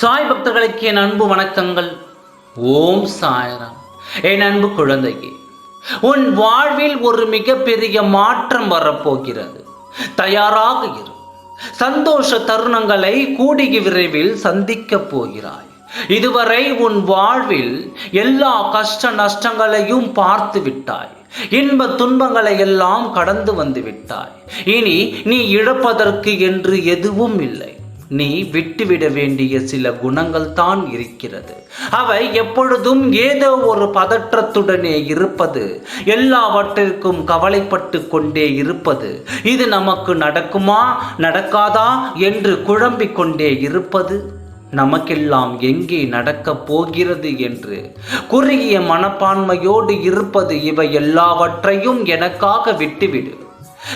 சாய் பக்தர்களுக்கு என் அன்பு வணக்கங்கள். ஓம் சாய்ராம். என் அன்பு குழந்தையே உன் வாழ்வில் ஒரு மிகப்பெரிய மாற்றம் வரப்போகிறது. தயாராக இரு. சந்தோஷ தருணங்களை கூடிய விரைவில் சந்திக்கப் போகிறாய். இதுவரை உன் வாழ்வில் எல்லா கஷ்ட நஷ்டங்களையும் பார்த்து விட்டாய். இன்ப துன்பங்களை எல்லாம் கடந்து வந்து விட்டாய். இனி நீ இழப்பதற்கு என்று எதுவும் இல்லை. நீ விட்டுவிட வேண்டிய சில குணங்கள் தான் இருக்கிறது. அவை எப்பொழுதும் ஏதோ ஒரு பதற்றத்துடனே இருப்பது. எல்லாவற்றிற்கும் கவலைப்பட்டு கொண்டே இருப்பது. இது நமக்கு நடக்குமா நடக்காதா என்று குழம்பிக் கொண்டே இருப்பது. நமக்கெல்லாம் எங்கே நடக்கப் போகிறது என்று. குறுகிய மனப்பான்மையோடு இருப்பது இவை எல்லாவற்றையும் எனக்காக விட்டுவிடு.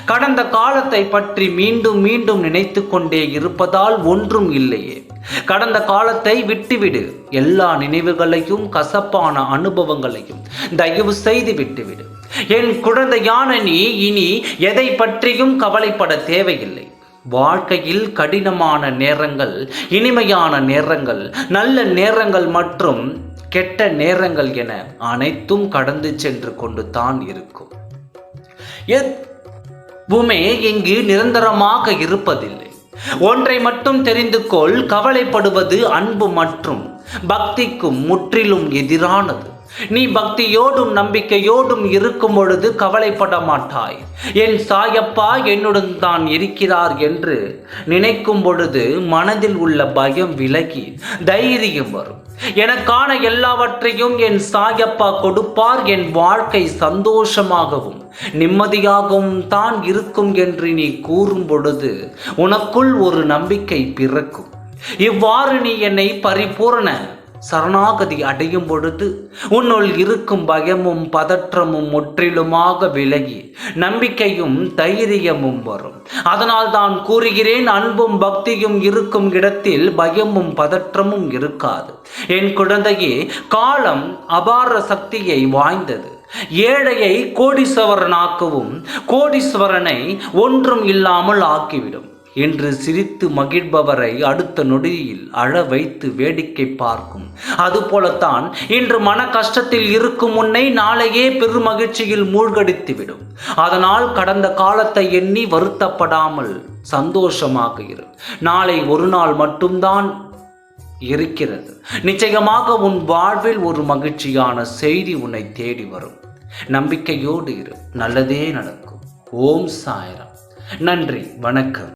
கடந்த காலத்தை பற்றி மீண்டும் மீண்டும் நினைத்து கொண்டே இருப்பதால் ஒன்றும் இல்லையே. கடந்த காலத்தை விட்டுவிடு. எல்லா நினைவுகளையும் கசப்பான அனுபவங்களையும் தயவு செய்து விட்டுவிடு. என் குழந்தையான நீ இனி எதை பற்றியும் கவலைப்பட தேவையில்லை. வாழ்க்கையில் கடினமான நேரங்கள் இனிமையான நேரங்கள் நல்ல நேரங்கள் மற்றும் கெட்ட நேரங்கள் என அனைத்தும் கடந்து சென்று கொண்டு தான் இருக்கும். உமே இங்கு நிரந்தரமாக இருப்பதில்லை. ஒன்றை மட்டும் தெரிந்து கொள் கவலைப்படுவது அன்பு மற்றும் பக்திக்கும் முற்றிலும் எதிரானது. நீ பக்தியோடும் நம்பிக்கையோடும் இருக்கும் பொழுது கவலைப்பட மாட்டாய். என் சாயப்பா என்னுடன் தான் இருக்கிறார் என்று நினைக்கும் பொழுது மனதில் உள்ள பயம் விலகி தைரியம் வரும். எனக்கான எல்லாவற்றையும் என் சாயப்பா கொடுப்பார். என் வாழ்க்கை சந்தோஷமாகவும் நிம்மதியாகவும் தான் இருக்கும் என்று நீ கூறும் பொழுது உனக்குள் ஒரு நம்பிக்கை பிறக்கும். இவ்வாறு நீ என்னை பரிபூரண சரணாகதி அடையும் பொழுது உன்னுள் இருக்கும் பயமும் பதற்றமும் முற்றிலுமாக விலகி நம்பிக்கையும் தைரியமும் வரும். அதனால் தான் கூறுகிறேன் அன்பும் பக்தியும் இருக்கும் இடத்தில் பயமும் பதற்றமும் இருக்காது. என் குழந்தையே காலம் அபார சக்தியை வாய்ந்தது. ஏழையை கோடீஸ்வரனாக்கவும் கோடீஸ்வரனை ஒன்றும் இல்லாமல் ஆக்கிவிடும் என்று சிரித்து மகிழ்பவரை அடுத்த நொடியில் அழ வைத்து வேடிக்கை பார்க்கும். அதுபோலத்தான் இன்று மன கஷ்டத்தில் இருக்கும் முன்னை நாளையே பெருமகிழ்ச்சியில் மூழ்கடித்துவிடும். அதனால் கடந்த காலத்தை எண்ணி வருத்தப்படாமல் சந்தோஷமாக இரு. நாளை ஒரு நாள் மட்டும்தான் இருக்கிறது. நிச்சயமாக உன் வாழ்வில் ஒரு மகிழ்ச்சியான செய்தி உன்னை தேடி வரும். நம்பிக்கையோடு இரு. நல்லதே நடக்கும். ஓம் சாய்ராம். நன்றி வணக்கம்.